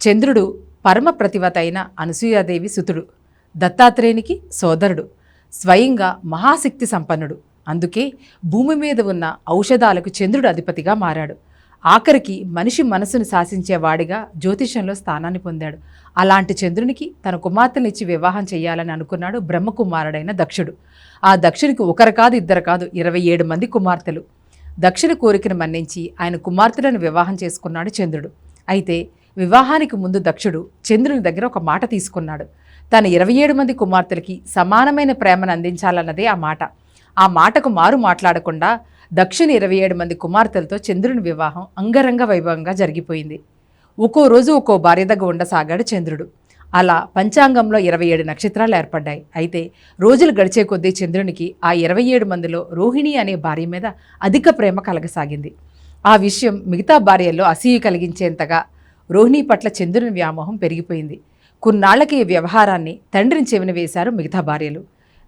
చంద్రుడు పరమ ప్రతివత అయిన అనసూయాదేవి సుతుడు దత్తాత్రేయునికి సోదరుడు స్వయంగా మహాశక్తి సంపన్నుడు. అందుకే భూమి మీద ఉన్న ఔషధాలకు చంద్రుడు అధిపతిగా మారాడు. ఆఖరికి మనిషి మనసును శాసించేవాడిగా జ్యోతిషంలో స్థానాన్ని పొందాడు. అలాంటి చంద్రునికి తన కుమార్తెనిచ్చి వివాహం చేయాలని అనుకున్నాడు బ్రహ్మకుమారుడైన దక్షుడు. ఆ దక్షునికి ఒకరు కాదు ఇద్దరు కాదు ఇరవై ఏడు మంది కుమార్తెలు. దక్షిణ కోరికను మన్నించి ఆయన కుమార్తెలను వివాహం చేసుకున్నాడు చంద్రుడు. అయితే వివాహానికి ముందు దక్షుడు చంద్రుని దగ్గర ఒక మాట తీసుకున్నాడు. తన ఇరవై ఏడు మంది కుమార్తెలకి సమానమైన ప్రేమను అందించాలన్నదే ఆ మాట. ఆ మాటకు మారు మాట్లాడకుండా దక్షిణ ఇరవై ఏడు మంది కుమార్తెలతో చంద్రుని వివాహం అంగరంగ వైభవంగా జరిగిపోయింది. ఒక్కో రోజు ఒక్కో భార్య దగ్గర ఉండసాగాడు చంద్రుడు. అలా పంచాంగంలో ఇరవై ఏడు నక్షత్రాలు ఏర్పడ్డాయి. అయితే రోజులు గడిచే కొద్దీ చంద్రునికి ఆ ఇరవై ఏడు మందిలో రోహిణి అనే భార్య మీద అధిక ప్రేమ కలగసాగింది. ఆ విషయం మిగతా భార్యల్లో అసూయ కలిగించేంతగా రోహిణి పట్ల చంద్రుని వ్యామోహం పెరిగిపోయింది. కొన్నాళ్ళకి ఈ వ్యవహారాన్ని తండ్రిని చెవిన వేశారు మిగతా భార్యలు.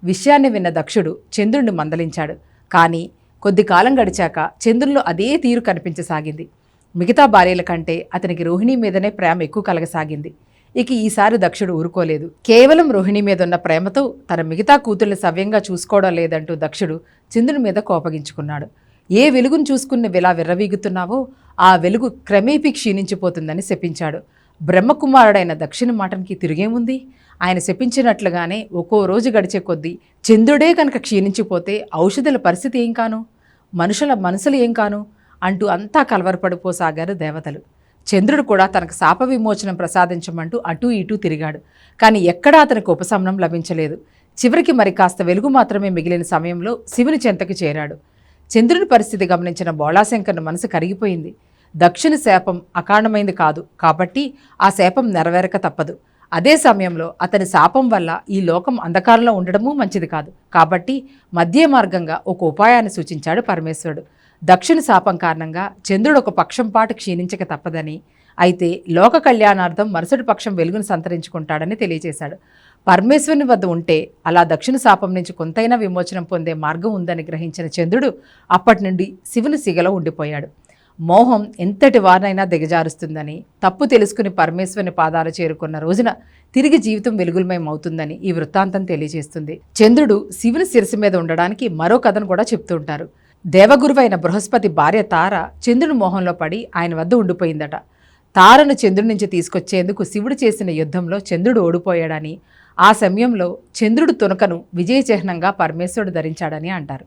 విషయాన్ని విన్న దక్షుడు చంద్రుణ్ణి మందలించాడు. కానీ కొద్ది కాలం గడిచాక చంద్రుల్లో అదే తీరు కనిపించసాగింది. మిగతా భార్యల కంటే అతనికి రోహిణి మీదనే ప్రేమ ఎక్కువ కలగసాగింది. ఇక ఈసారి దక్షుడు ఊరుకోలేదు. కేవలం రోహిణి మీద ఉన్న ప్రేమతో తన మిగతా కూతుర్ని సవ్యంగా చూసుకోవడం లేదంటూ దక్షుడు చంద్రుని మీద కోపగించుకున్నాడు. ఏ వెలుగును చూసుకున్న విలా విర్రవీగుతున్నావో ఆ వెలుగు క్రమేపీ క్షీణించిపోతుందని శపించాడు. బ్రహ్మకుమారుడైన దక్షిణ మాటనికి తిరిగేముంది? ఆయన శపించినట్లుగానే ఒక్కో రోజు గడిచే కొద్దీ చంద్రుడే కనుక క్షీణించిపోతే ఔషధుల పరిస్థితి ఏం కాను? మనుషుల మనసులు ఏం కాను? అంటూ అంతా కలవరపడిపోసాగారు దేవతలు. చంద్రుడు కూడా తనకు శాప విమోచనం ప్రసాదించమంటూ అటూ ఇటూ తిరిగాడు. కానీ ఎక్కడా అతనికి ఉపశమనం లభించలేదు. చివరికి మరి కాస్త వెలుగు మాత్రమే మిగిలిన సమయంలో శివుని చెంతకు చేరాడు. చంద్రుని పరిస్థితి గమనించిన బోళాశంకర్ను మనసు కరిగిపోయింది. దక్షిణ శాపం అకారణమైంది కాదు. కాబట్టి ఆ శాపం నెరవేరక తప్పదు. అదే సమయంలో అతని శాపం వల్ల ఈ లోకం అంధకారంలో ఉండడము మంచిది కాదు. కాబట్టి మధ్య మార్గంగా ఒక ఉపాయాన్ని సూచించాడు పరమేశ్వరుడు. దక్షిణ శాపం కారణంగా చంద్రుడు ఒక పక్షం పాటు క్షీణించక తప్పదని అయితే లోక కళ్యాణార్థం మరుసటి పక్షం వెలుగును సంతరించుకుంటాడని తెలియజేశాడు. పరమేశ్వరుని వద్ద ఉంటే అలా దక్షిణ శాపం నుంచి కొంతైనా విమోచనం పొందే మార్గం ఉందని గ్రహించిన చంద్రుడు అప్పటి నుండి శివుని సిగలో ఉండిపోయాడు. మోహం ఎంతటి వారినైనా దిగజారుస్తుందని తప్పు తెలుసుకుని పరమేశ్వరుని పాదాలు చేరుకున్న రోజున తిరిగి జీవితం వెలుగులమయం అవుతుందని ఈ వృత్తాంతం తెలియజేస్తుంది. చంద్రుడు శివుని శిరసు మీద ఉండడానికి మరో కథను కూడా చెప్తూ ఉంటారు. దేవగురువైన బృహస్పతి భార్య తార చంద్రుని మోహంలో పడి ఆయన వద్ద ఉండిపోయిందట. తారను చంద్రుడి నుంచి తీసుకొచ్చేందుకు శివుడు చేసిన యుద్ధంలో చంద్రుడు ఓడిపోయాడని ఆ సమయంలో చంద్రుడు తునకను విజయ చిహ్నంగా పరమేశ్వరుడు ధరించాడని అంటారు.